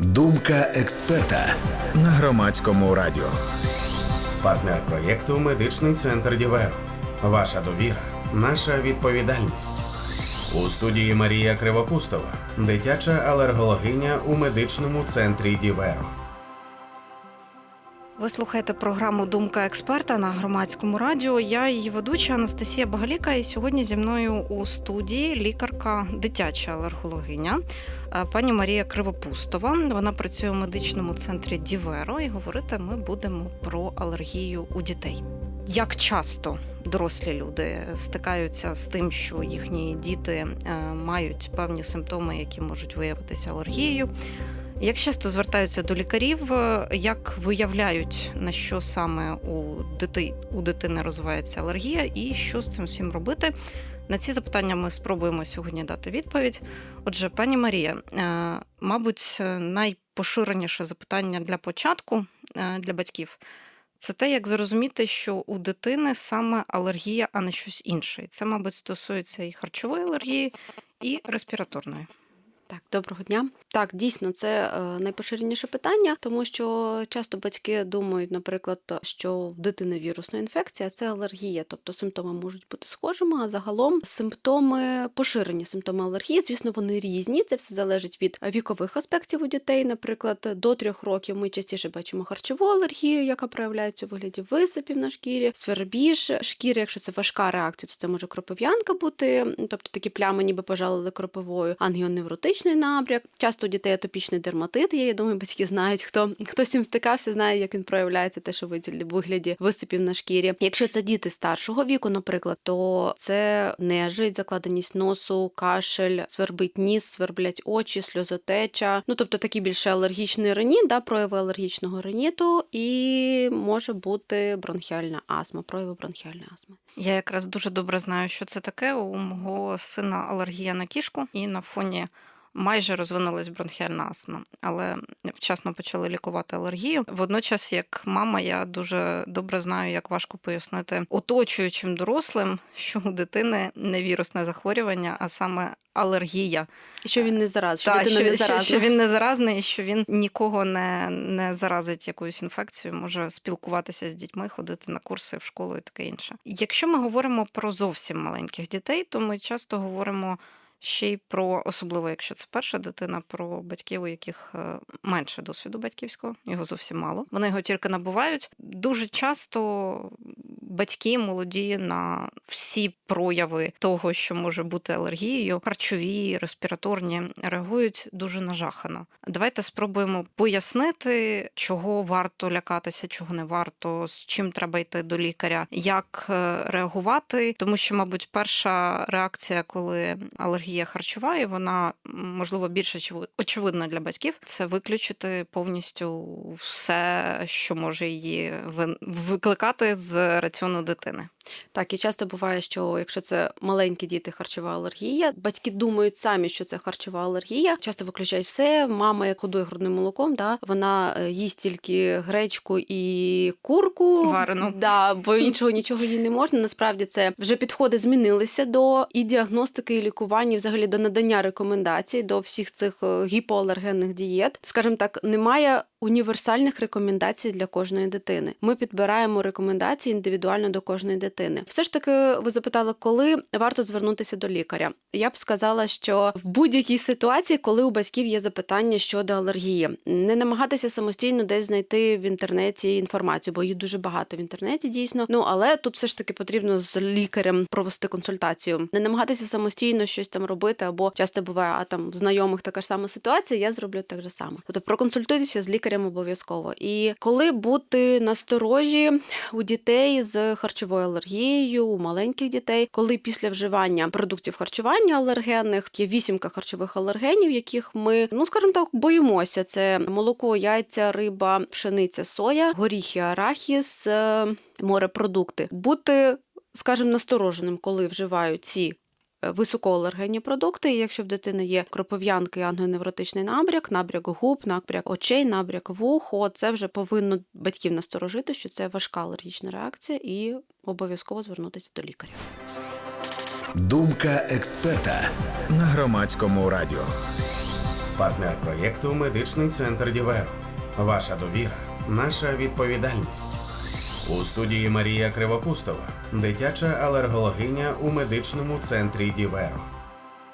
Думка експерта на громадському радіо. Партнер проєкту Медичний центр Діверо. Ваша довіра, наша відповідальність. У студії Марія Кривопустова, дитяча алергологиня у медичному центрі Діверо. Ви слухаєте програму Думка експерта на громадському радіо. Я її ведуча Анастасія Багаліка. І сьогодні зі мною у студії лікарка дитяча алергологиня е, пані Марія Кривопустова. Вона працює у медичному центрі Діверо, і говорити ми будемо про алергію у дітей. Як часто дорослі люди стикаються з тим, що їхні діти е, мають певні симптоми, які можуть виявитися алергією. Як часто звертаються до лікарів, е, як виявляють на що саме у дити, у дитини розвивається алергія, і що з цим всім робити? На ці запитання ми спробуємо сьогодні дати відповідь. Отже, пані Марія, е, мабуть, е, найпоширеніше запитання для початку для батьків це те, як зрозуміти, що у дитини саме алергія, а не щось інше. Це, мабуть, стосується і харчової алергії, і респіраторної. Так, доброго дня. Так, дійсно, це е, найпоширеніше питання, тому що часто батьки думають, наприклад, що в дитини вірусна інфекція це алергія, тобто симптоми можуть бути схожими, а загалом симптоми поширені симптоми алергії. Звісно, вони різні. Це все залежить від вікових аспектів у дітей. Наприклад, до трьох років ми частіше бачимо харчову алергію, яка проявляється у вигляді висипів на шкірі, свербіж шкіри. Якщо це важка реакція, то це може кропив'янка бути, тобто такі плями, ніби пожалили кропивою, ангіоневротичний набряк. Часто у дітей атопічний дерматит. є. Я думаю, батьки знають, хто хто з цим стикався, знає, як він проявляється, те, що в вигляді висипів на шкірі. Якщо це діти старшого віку, наприклад, то це нежить, закладеність носу, кашель, свербить ніс, сверблять очі, сльозотеча. Ну тобто такі більше алергічний реніт, да, прояви алергічного реніту, і може бути бронхіальна астма, прояви бронхіальної астми. Я якраз дуже добре знаю, що це таке. У мого сина алергія на кішку, і на фоні майже розвинулась бронхіальна астма, але вчасно почали лікувати алергію. Водночас, як мама, я дуже добре знаю, як важко пояснити оточуючим дорослим, що у дитини не вірусне захворювання, а саме алергія. Що він не зараз, що що, не що, що він не заразний, що він нікого не, не заразить якоюсь інфекцією, може спілкуватися з дітьми, ходити на курси в школу і таке інше. Якщо ми говоримо про зовсім маленьких дітей, то ми часто говоримо. Ще й про, особливо якщо це перша дитина, про батьків, у яких е, менше досвіду батьківського, його зовсім мало. Вони його тільки набувають. Дуже часто батьки молоді на всі прояви того, що може бути алергією, харчові, респіраторні, реагують дуже нажахано. Давайте спробуємо пояснити, чого варто лякатися, чого не варто, з чим треба йти до лікаря, як е, реагувати, тому що, мабуть, перша реакція, коли алергія харчова, і вона можливо більше очевид- очевидна для батьків, це виключити повністю все, що може її викликати з раціону дитини. Так, і часто буває, що якщо це маленькі діти, харчова алергія, батьки думають самі, що це харчова алергія. Часто виключають все. Мама, як годує грудним молоком, да, вона е, їсть тільки гречку і курку Варену. Да, бо іншого нічого їй не можна. Насправді це вже підходи змінилися до і діагностики, і лікування, і взагалі до надання рекомендацій до всіх цих е, гіпоалергенних дієт. Скажімо так, немає універсальних рекомендацій для кожної дитини. Ми підбираємо рекомендації індивідуально до кожної дитини. Все ж таки, ви запитали, коли варто звернутися до лікаря. Я б сказала, що в будь-якій ситуації, коли у батьків є запитання щодо алергії, не намагатися самостійно десь знайти в інтернеті інформацію, бо її дуже багато в інтернеті дійсно. Ну але тут все ж таки потрібно з лікарем провести консультацію, не намагатися самостійно щось там робити, або часто буває, а там знайомих така ж сама ситуація, я зроблю так же само. Тобто проконсультуйтеся з лікарем обов'язково. І коли бути насторожі у дітей з харчовою алергією, у маленьких дітей, коли після вживання продуктів харчування алергенних є вісімка харчових алергенів, яких ми, ну скажімо так, боїмося. Це молоко, яйця, риба, пшениця, соя, горіхи, арахіс, е, морепродукти. Бути, Скажем, настороженим, коли вживають ці високоалергенні продукти. І якщо в дитини є кропив'янки, ангіоневротичний набряк, набряк губ, набряк очей, набряк вухо, це вже повинно батьків насторожити, що це важка алергічна реакція, і обов'язково звернутися до лікаря. Думка експерта на громадському радіо. Партнер проєкту Медичний центр Діверо. Ваша довіра, наша відповідальність. У студії Марія Кривопустова, дитяча алергологиня у медичному центрі Діверо.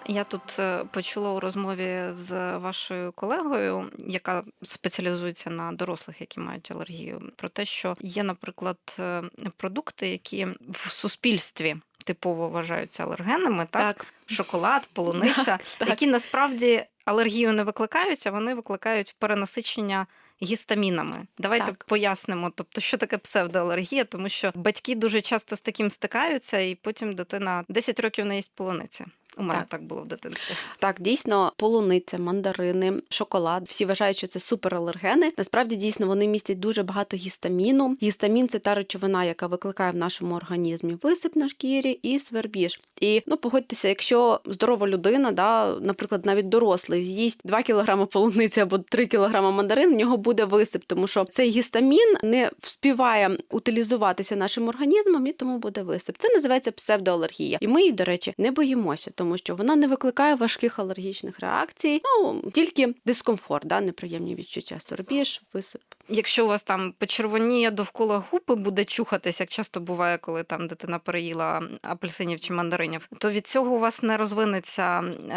Я тут е, почула у розмові з вашою колегою, яка спеціалізується на дорослих, які мають алергію, про те, що є, наприклад, е, продукти, які в суспільстві типово вважаються алергенними, так? шоколад, полуниця, Так, так. які насправді алергію не викликають, а вони викликають перенасичення. Гістамінами, давайте Так. пояснимо, тобто, що таке псевдоалергія, тому що батьки дуже часто з таким стикаються, і потім дитина 10 років не їсть полуниці. У мене Так. так було в дитинстві. Так, дійсно, полуниця, мандарини, шоколад. Всі вважають, що це супералергени. Насправді, дійсно, вони містять дуже багато гістаміну. Гістамін це та речовина, яка викликає в нашому організмі висип на шкірі і свербіж. І ну погодьтеся, якщо здорова людина, да, наприклад, навіть дорослий, з'їсть 2 кг полуниці або 3 кг мандарин, в нього буде висип, тому що цей гістамін не вспіває утилізуватися нашим організмом, і тому буде висип. Це називається псевдоалергія. І ми її, до речі, не боїмося, тому що вона не викликає важких алергічних реакцій. Ну тільки дискомфорт, да, неприємні відчуття, сорбіж, висип. Якщо у вас там почервоніє довкола губи буде чухатись, як часто буває, коли там дитина переїла апельсинів чи мандаринів, то від цього у вас не розвинеться е,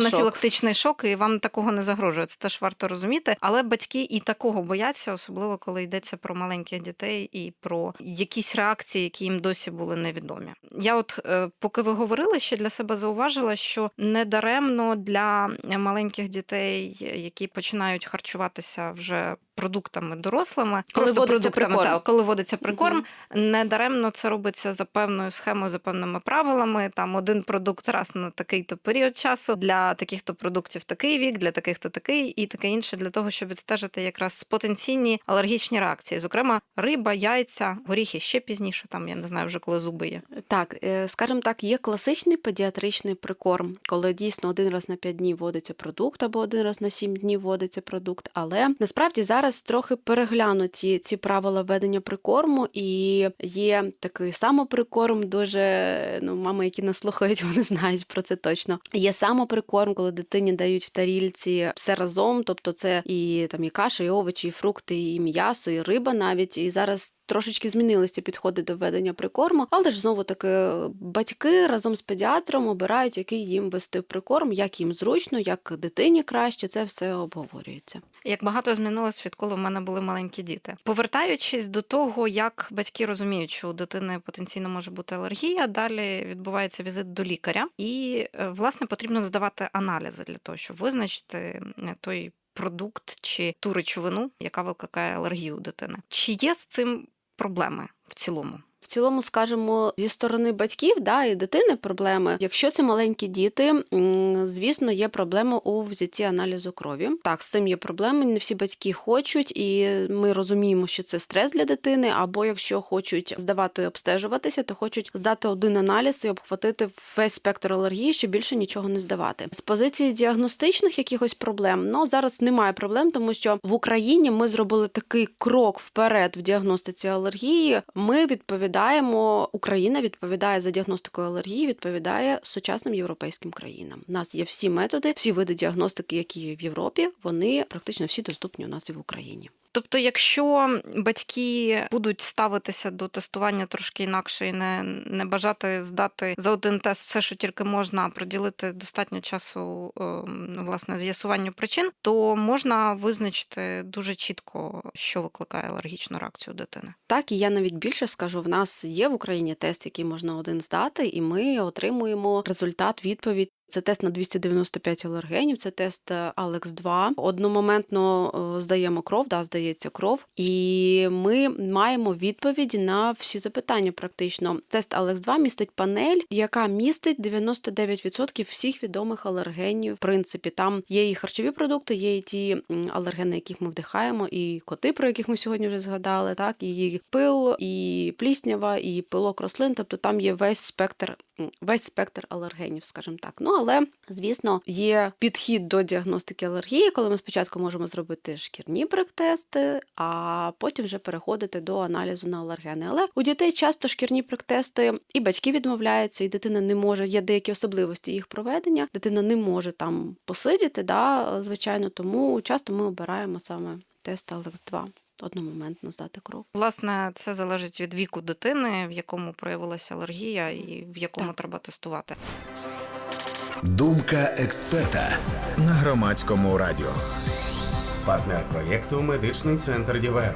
Анафілактичний шок. шок, і вам такого не загрожує. Це теж варто розуміти. Але батьки і такого бояться, особливо коли йдеться про маленьких дітей і про якісь реакції, які їм досі були невідомі. Я, от е, поки ви говорили, ще для себе зауважила, що недаремно для маленьких дітей, які починають харчуватися вже продуктами дорослими, Коли просто продуктами, прикорм. та, коли вводиться прикорм, Мгм. недаремно це робиться за певною схемою, за певними правилами. Там один продукт раз на такий-то період часу, для таких-то продуктів такий вік, для таких-то такий і таке інше, для того, щоб відстежити якраз потенційні алергічні реакції. Зокрема, риба, яйця, горіхи ще пізніше, там я не знаю, вже коли зуби є. Так, е, скажімо так, є класичний педіатричний прикорм, коли дійсно один раз на 5 днів вводиться продукт або один раз на 7 днів вводиться продукт. Але насправді зараз трохи переглянуті ці правила ведення прикорму, і є такий самоприкорм. Дуже ну, мами, які нас слухають, вони знають про це точно. Є самоприкорм, коли дитині дають в тарільці все разом, тобто це і там і каша, і овочі, і фрукти, і м'ясо, і риба навіть. І зараз трошечки змінилися підходи до ведення прикорму, але ж знову таки батьки разом з педіатром обирають, який їм вести прикорм, як їм зручно, як дитині краще. Це все обговорюється. Як багато змінилось, відколи в мене були маленькі діти. Повертаючись до того, як батьки розуміють, що у дитини потенційно може бути алергія, далі відбувається візит до лікаря, і е, власне потрібно здавати аналізи для того, щоб визначити е, той продукт чи ту речовину, яка викликає алергію у дитини. Чи є з цим проблеми в цілому? В цілому, скажімо, зі сторони батьків да, і дитини проблеми. Якщо це маленькі діти, звісно, є проблема у взятті аналізу крові. Так, з цим є проблеми. Не всі батьки хочуть, і ми розуміємо, що це стрес для дитини. Або якщо хочуть здавати обстежуватися, то хочуть здати один аналіз і обхватити весь спектр алергії, щоб більше нічого не здавати. З позиції діагностичних якихось проблем, ну зараз немає проблем, тому що в Україні ми зробили такий крок вперед в діагностиці алергії. Ми відповідаємо, Україна відповідає за діагностику алергії, відповідає сучасним європейським країнам. У нас є всі методи, всі види діагностики, які є в Європі, вони практично всі доступні у нас і в Україні. Тобто, якщо батьки будуть ставитися до тестування трошки інакше і не, не бажати здати за один тест все, що тільки можна, приділити достатньо часу ем, власне з'ясуванню причин, то можна визначити дуже чітко, що викликає алергічну реакцію дитини. Так, і я навіть більше скажу, в нас є в Україні тест, який можна один здати, і ми отримуємо результат, відповідь. Це тест на 295 алергенів, це тест Алекс 2 Одномоментно е, здаємо кров, да, здається кров, і ми маємо відповіді на всі запитання. Практично тест Алекс 2 містить панель, яка містить 99% всіх відомих алергенів. В принципі, там є і харчові продукти, є і ті алергени, яких ми вдихаємо, і коти, про яких ми сьогодні вже згадали, так і пил, і пліснява, і пилок рослин. Тобто там є весь спектр весь спектр алергенів, скажімо так. Ну але звісно, є підхід до діагностики алергії, коли ми спочатку можемо зробити шкірні приктести, а потім вже переходити до аналізу на алергени. Але у дітей часто шкірні приктести і батьки відмовляються, і дитина не може. Є деякі особливості їх проведення. Дитина не може там посидіти, да, звичайно, тому часто ми обираємо саме тест Алекс-2 одномоментно здати кров. Власне, це залежить від віку дитини, в якому проявилася алергія, і в якому Так. треба тестувати. Думка експерта. на громадському радіо. Партнер проєкту Медичний центр Діверо.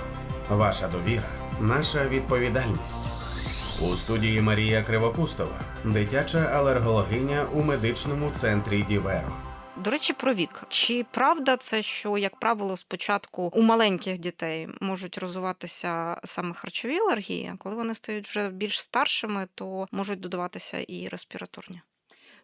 Ваша довіра, наша відповідальність. У студії Марія Кривопустова, дитяча алергологиня у медичному центрі Діверо. До речі, про вік. Чи правда це, що, як правило, спочатку у маленьких дітей можуть розвиватися саме харчові алергії, а коли вони стають вже більш старшими, то можуть додаватися і респіраторні?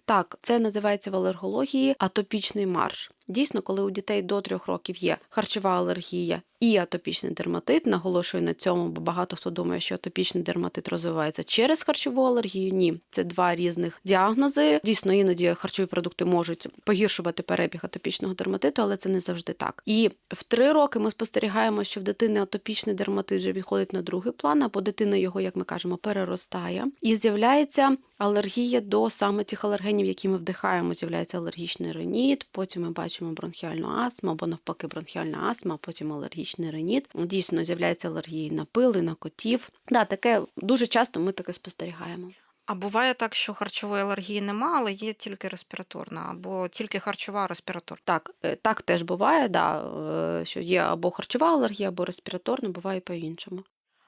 Так, це називається в алергології атопічний марш. Дійсно, коли у дітей до трьох років є харчова алергія і атопічний дерматит, наголошую на цьому, бо багато хто думає, що атопічний дерматит розвивається через харчову алергію. Ні, це два різних діагнози. Дійсно, іноді харчові продукти можуть погіршувати перебіг атопічного дерматиту, але це не завжди так. І в три роки ми спостерігаємо, що в дитини атопічний дерматит вже відходить на другий план, або дитина його, як ми кажемо, переростає, і з'являється алергія до саме тих алергенів, які ми вдихаємо. З'являється алергічний реніт, потім ми бачимо бронхіальну астму, або навпаки, бронхіальна астма, а потім алергічний реніт. Дійсно, з'являється алергії на пили, на котів. Да, таке дуже часто ми таке спостерігаємо. А буває так, що харчової алергії нема, але є тільки респіраторна, або тільки харчова респіраторна. Так, е, так теж буває, да, е, що є або харчова алергія, або респіраторна, буває по-іншому.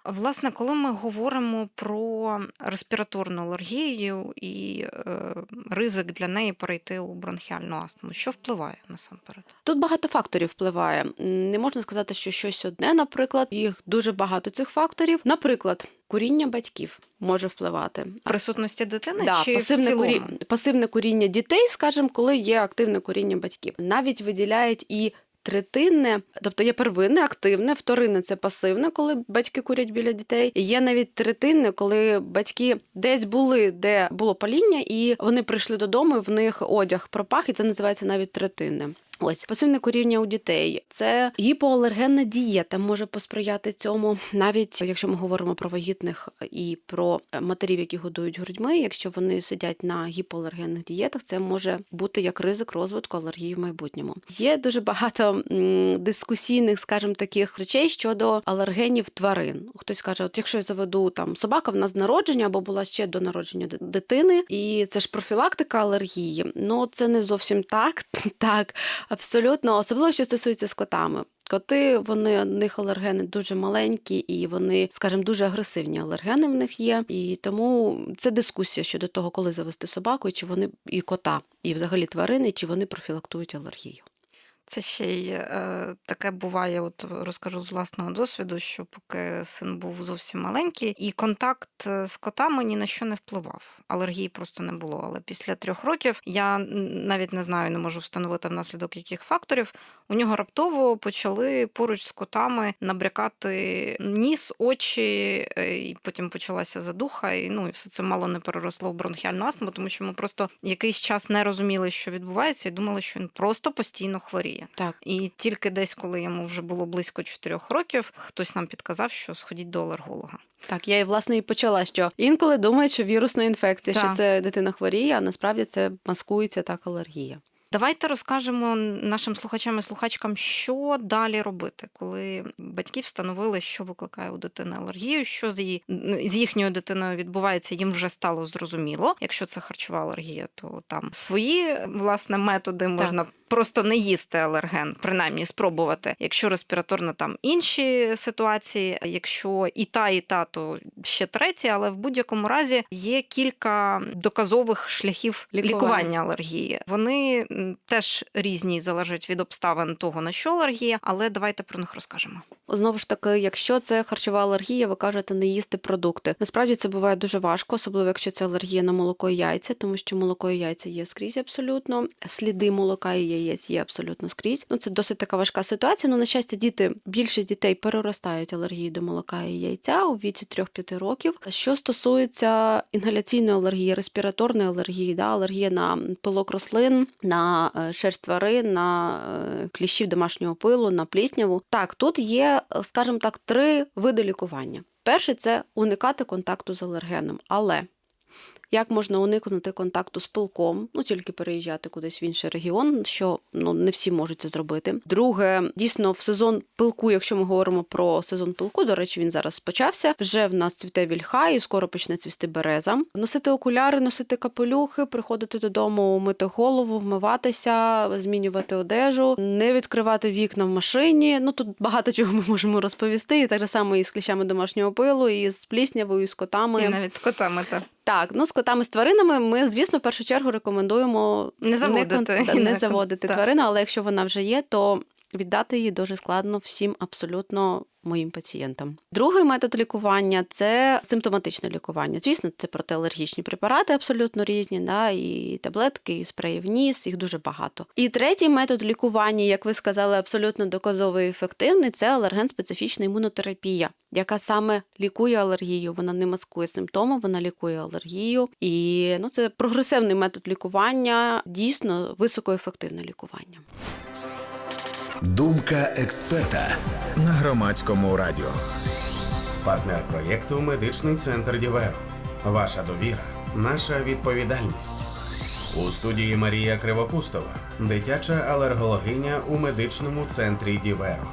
Власне, коли ми говоримо про респіраторну алергію і е, ризик для неї перейти у бронхіальну астму, що впливає насамперед? Тут багато факторів впливає. Не можна сказати, що щось одне, наприклад, їх дуже багато цих факторів. Наприклад, куріння батьків може впливати. Присутності дитини Да, чи пасивне, в цілому? курі... пасивне куріння дітей, скажімо, коли є активне куріння батьків. Навіть виділяють і третинне, тобто є первинне, активне, вторинне це пасивне, коли батьки курять біля дітей. Є навіть третинне, коли батьки десь були, де було паління, і вони прийшли додому, і в них одяг пропах, і це називається навіть третинне. Ось пасивне куріння у дітей. Це гіпоалергенна дієта може посприяти цьому, навіть якщо ми говоримо про вагітних і про матерів, які годують грудьми. Якщо вони сидять на гіпоалергенних дієтах, це може бути як ризик розвитку алергії в майбутньому. Є дуже багато дискусійних, скажімо, таких речей щодо алергенів тварин. Хтось каже, от якщо я заведу там собака в нас народження або була ще до народження дитини, і це ж профілактика алергії. Ну це не зовсім так. Так, абсолютно, особливо що стосується з котами. Коти, вони в них алергени дуже маленькі, і вони, скажімо, дуже агресивні алергени в них є. І тому це дискусія щодо того, коли завести собаку, і чи вони і кота, і взагалі тварини, чи вони профілактують алергію. Це ще й е, таке буває, от розкажу з власного досвіду, що поки син був зовсім маленький, і контакт е, з котами ні на що не впливав. Алергії просто не було. Але після трьох років я навіть не знаю, не можу встановити внаслідок яких факторів. У нього раптово почали поруч з котами набрякати ніс, очі, е, і потім почалася задуха. І ну і все це мало не переросло в бронхіальну астму, тому що ми просто якийсь час не розуміли, що відбувається, і думали, що він просто постійно хворіє. Так. І тільки десь, коли йому вже було близько 4 років, хтось нам підказав, що сходіть до алерголога. Так, я і власне і почала, що інколи думають, що вірусна інфекція, що це дитина хворіє, а насправді це маскується так алергія. Давайте розкажемо нашим слухачам і слухачкам, що далі робити, коли батьки встановили, що викликає у дитини алергію, що з її з їхньою дитиною відбувається, їм вже стало зрозуміло. Якщо це харчова алергія, то там свої власне методи можна просто не їсти алерген, принаймні спробувати. Якщо респіраторна, там інші ситуації. Якщо і та, і та, то ще треті, але в будь-якому разі є кілька доказових шляхів Лікування. лікування алергії. Вони теж різні залежать від обставин того, на що алергія, але давайте про них розкажемо. Знову ж таки, якщо це харчова алергія, ви кажете не їсти продукти. Насправді це буває дуже важко, особливо якщо це алергія на молоко і яйця, тому що молоко і яйця є скрізь абсолютно. Сліди молока і яєць є абсолютно скрізь. Ну це досить така важка ситуація. Ну, на щастя, діти більшість дітей переростають алергію до молока і яйця у віці 3-5 років. Що стосується інгаляційної алергії, респіраторної алергії, да, алергія на пилок рослин, на е, шерсть тварин, на е, кліщів домашнього пилу, на плісняву. Так, тут є, е, скажімо так, три види лікування. Перше це уникати контакту з алергеном, але як можна уникнути контакту з пилком, ну тільки переїжджати кудись в інший регіон, що ну не всі можуть це зробити. Друге, дійсно, в сезон пилку, якщо ми говоримо про сезон пилку, до речі, він зараз почався. Вже в нас цвіте вільха, і скоро почне цвісти береза. Носити окуляри, носити капелюхи, приходити додому, мити голову, вмиватися, змінювати одежу, не відкривати вікна в машині. Ну тут багато чого ми можемо розповісти. І так само і з кліщами домашнього пилу, і з пліснявою, і з котами. І навіть з котами. Та. Так, ну з котами з тваринами ми, звісно, в першу чергу рекомендуємо Не заводити. не не заводити тварину, але якщо вона вже є, то віддати її дуже складно всім абсолютно моїм пацієнтам. Другий метод лікування це симптоматичне лікування. Звісно, це протиалергічні препарати абсолютно різні, да, і таблетки, і спреї в ніс, їх дуже багато. І третій метод лікування, як ви сказали, абсолютно доказово і ефективний, це алерген-специфічна імунотерапія, яка саме лікує алергію. Вона не маскує симптоми, вона лікує алергію. І ну, це прогресивний метод лікування, дійсно високоефективне лікування. Думка експерта На громадському радіо. Партнер проєкту Медичний центр Діверо. Ваша довіра, наша відповідальність. У студії Марія Кривопустова, дитяча алергологиня у медичному центрі Діверо.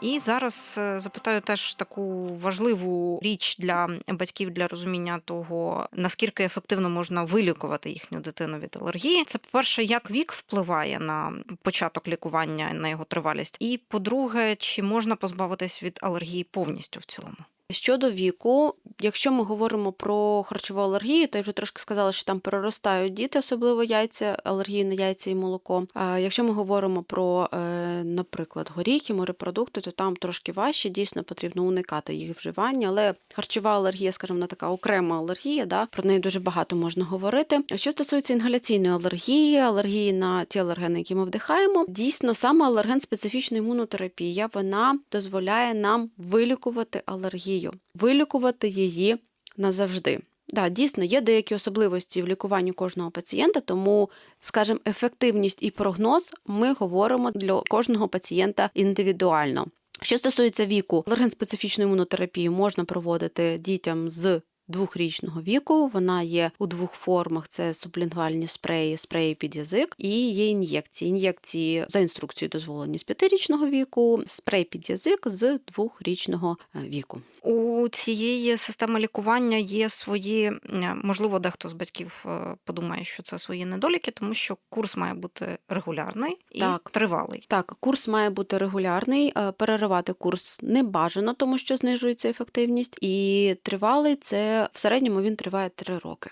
І зараз е, запитаю теж таку важливу річ для батьків для розуміння того, наскільки ефективно можна вилікувати їхню дитину від алергії. Це, по-перше, як вік впливає на початок лікування, на його тривалість. І по-друге, чи можна позбавитись від алергії повністю в цілому? Щодо віку, якщо ми говоримо про харчову алергію, то я вже трошки сказала, що там переростають діти, особливо яйця, алергію на яйця і молоко. А якщо ми говоримо про, е, наприклад, горіхи, морепродукти, то там трошки важче, дійсно потрібно уникати їх вживання. Але харчова алергія, скажімо, вона така окрема алергія, да, про неї дуже багато можна говорити. А Що стосується інгаляційної алергії, алергії на ті алергени, які ми вдихаємо, дійсно саме алерген-специфічна імунотерапія вона дозволяє нам вилікувати алергію, вилікувати її назавжди. Да, дійсно, є деякі особливості в лікуванні кожного пацієнта, тому, скажімо, ефективність і прогноз ми говоримо для кожного пацієнта індивідуально. Що стосується віку, алерген-специфічну імунотерапію можна проводити дітям з двохрічного віку. Вона є у двох формах: це сублінгвальні спреї, спреї під язик, і є ін'єкції. Ін'єкції за інструкцією дозволені з п'ятирічного віку, спрей під язик з двохрічного е, віку. У цієї системи лікування є свої, можливо, дехто з батьків е, подумає, що це свої недоліки, тому що курс має бути регулярний і Так. тривалий. Так, курс має бути регулярний. е, Переривати курс не бажано, тому що знижується ефективність. І тривалий це в середньому він триває 3 роки.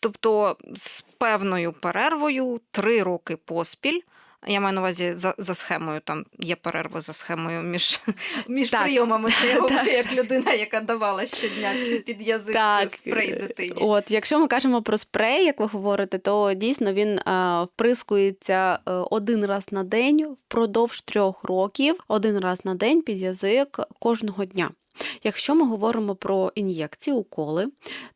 Тобто з певною перервою три роки поспіль. Я маю на увазі за, за схемою, там є перерва за схемою між, між Так. прийомами. Це я говорю Так. як людина, яка давала щодня під- язик спрей дитині. От, якщо ми кажемо про спрей, як ви говорите, то дійсно він е, вприскується е, один раз на день впродовж трьох років, один раз на день під язик кожного дня. Якщо ми говоримо про ін'єкції, уколи,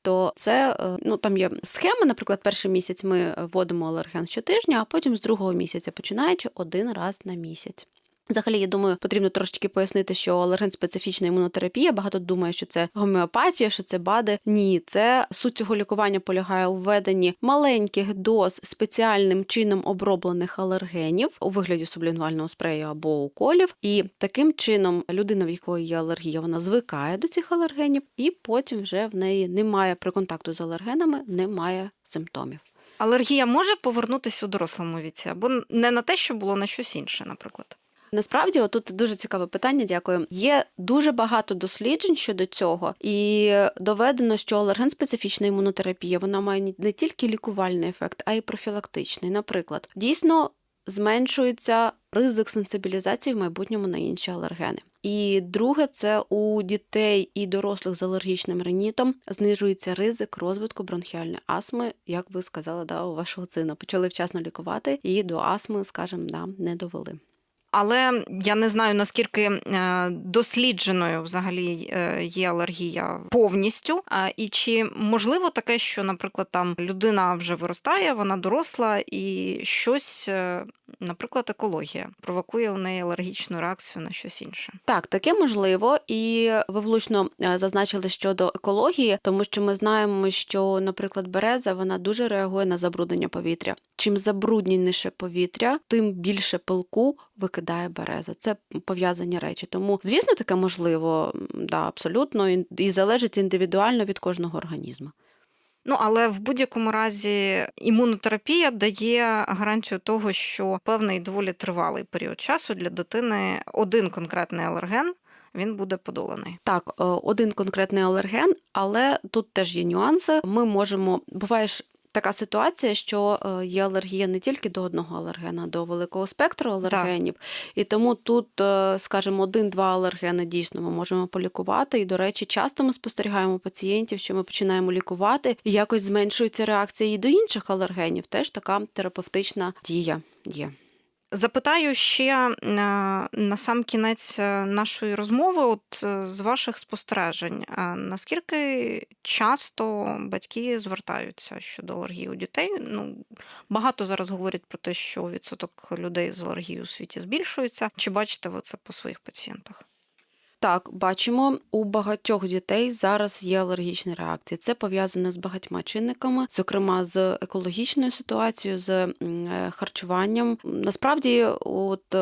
то це е, ну там є схема. Наприклад, перший місяць ми вводимо алерген щотижня, а потім з другого місяця починаючи один раз на місяць. Взагалі, я думаю, потрібно трошечки пояснити, що алерген-специфічна імунотерапія. Багато думає, що це гомеопатія, що це БАДи. Ні, це суть цього лікування полягає у введенні маленьких доз спеціальним чином оброблених алергенів у вигляді сублінгвального спрею або уколів. І таким чином людина, в якої є алергія, вона звикає до цих алергенів, і потім вже в неї немає при контакту з алергенами, немає симптомів. Алергія може повернутися у дорослому віці, або не на те, що було на щось інше, наприклад. Насправді, отут дуже цікаве питання. Дякую. Є дуже багато досліджень щодо цього, і доведено, що алерген-специфічна імунотерапія вона має не тільки лікувальний ефект, а й профілактичний. Наприклад, дійсно зменшується ризик сенсибілізації в майбутньому на інші алергени. І друге, це у дітей і дорослих з алергічним ринітом знижується ризик розвитку бронхіальної астми, як ви сказали, да, у вашого сина. Почали вчасно лікувати і до астми, скажімо, да, не довели. Але я не знаю наскільки е, дослідженою взагалі е, є алергія повністю. І чи можливо таке, що, наприклад, там людина вже виростає, вона доросла, і щось, е, наприклад, екологія провокує у неї алергічну реакцію на щось інше. Так, таке можливо, і ви влучно е, зазначили щодо екології, тому що ми знаємо, що, наприклад, береза вона дуже реагує на забруднення повітря. Чим забрудненіше повітря, тим більше пилку викидає береза. Це пов'язані речі. Тому, звісно, таке можливо, да, абсолютно, і, і залежить індивідуально від кожного організму. Ну але в будь-якому разі імунотерапія дає гарантію того, що певний доволі тривалий період часу для дитини один конкретний алерген він буде подоланий. Так, е, один конкретний алерген, але тут теж є нюанси. Ми можемо, буває ж така ситуація, що е, є алергія не тільки до одного алергена, а до великого спектру алергенів. І тому тут, е, скажімо, один-два алергени дійсно ми можемо полікувати. І, до речі, часто ми спостерігаємо пацієнтів, що ми починаємо лікувати, і якось зменшується реакція і до інших алергенів. Теж така терапевтична дія є. Запитаю ще е, на сам кінець е, нашої розмови, от е, з ваших спостережень, наскільки часто батьки звертаються щодо алергії у дітей? Ну багато зараз говорять про те, що відсоток людей з алергією у світі збільшується. Чи бачите ви це по своїх пацієнтах? Так, бачимо, у багатьох дітей зараз є алергічні реакції. Це пов'язано з багатьма чинниками, зокрема з екологічною ситуацією, з е, харчуванням. Насправді, от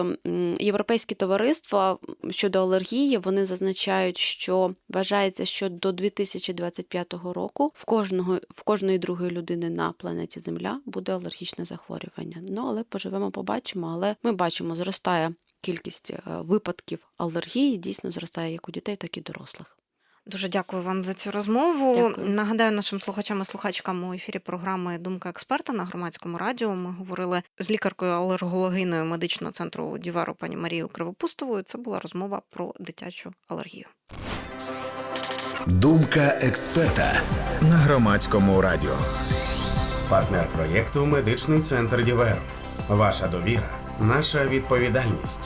європейські товариства щодо алергії вони зазначають, що вважається, що до 2025 року в кожного в кожної другої людини на планеті Земля буде алергічне захворювання. Ну але поживемо, побачимо. Але ми бачимо, зростає кількість е, випадків алергії дійсно зростає як у дітей, так і дорослих. Дуже дякую вам за цю розмову. Дякую. Нагадаю нашим слухачам і слухачкам у ефірі програми Думка експерта на громадському радіо. Ми говорили з лікаркою алергологиною медичного центру Діверу пані Марією Кривопустовою. Це була розмова про дитячу алергію. Думка експерта на громадському радіо. Партнер проєкту Медичний центр Діверо. Ваша довіра, наша відповідальність.